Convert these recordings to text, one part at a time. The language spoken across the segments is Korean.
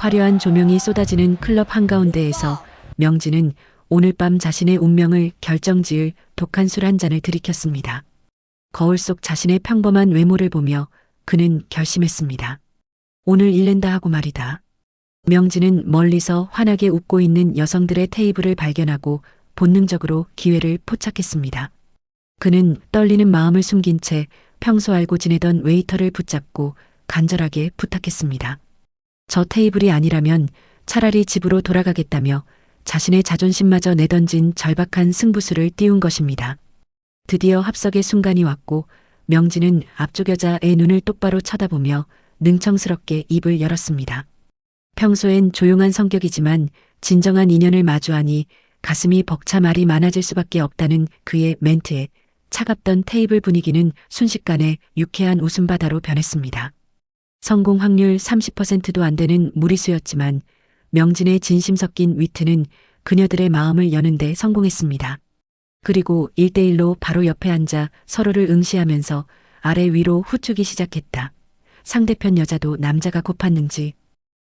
화려한 조명이 쏟아지는 클럽 한가운데에서 명진은 오늘 밤 자신의 운명을 결정지을 독한 술 한 잔을 들이켰습니다. 거울 속 자신의 평범한 외모를 보며 그는 결심했습니다. 오늘 일낸다 하고 말이다. 명진은 멀리서 환하게 웃고 있는 여성들의 테이블을 발견하고 본능적으로 기회를 포착했습니다. 그는 떨리는 마음을 숨긴 채 평소 알고 지내던 웨이터를 붙잡고 간절하게 부탁했습니다. 저 테이블이 아니라면 차라리 집으로 돌아가겠다며 자신의 자존심마저 내던진 절박한 승부수를 띄운 것입니다. 드디어 합석의 순간이 왔고 명진은 앞쪽 여자의 눈을 똑바로 쳐다보며 능청스럽게 입을 열었습니다. 평소엔 조용한 성격이지만 진정한 인연을 마주하니 가슴이 벅차 말이 많아질 수밖에 없다는 그의 멘트에 차갑던 테이블 분위기는 순식간에 유쾌한 웃음바다로 변했습니다. 성공 확률 30%도 안 되는 무리수였지만 명진의 진심 섞인 위트는 그녀들의 마음을 여는데 성공했습니다. 그리고 1대1로 바로 옆에 앉아 서로를 응시하면서 아래 위로 후추기 시작했다. 상대편 여자도 남자가 고팠는지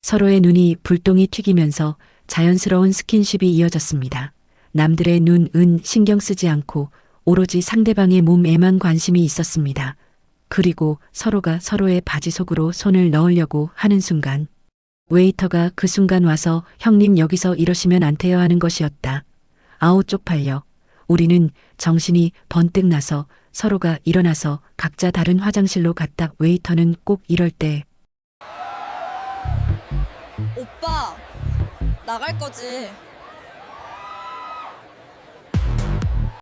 서로의 눈이 불똥이 튀기면서 자연스러운 스킨십이 이어졌습니다. 남들의 눈, 은 신경 쓰지 않고 오로지 상대방의 몸에만 관심이 있었습니다. 그리고 서로가 서로의 바지 속으로 손을 넣으려고 하는 순간 웨이터가 그 순간 와서 형님 여기서 이러시면 안 돼요 하는 것이었다. 아우 쪽팔려. 우리는 정신이 번뜩 나서 서로가 일어나서 각자 다른 화장실로 갔다 웨이터는 꼭 이럴 때 오빠 나갈 거지?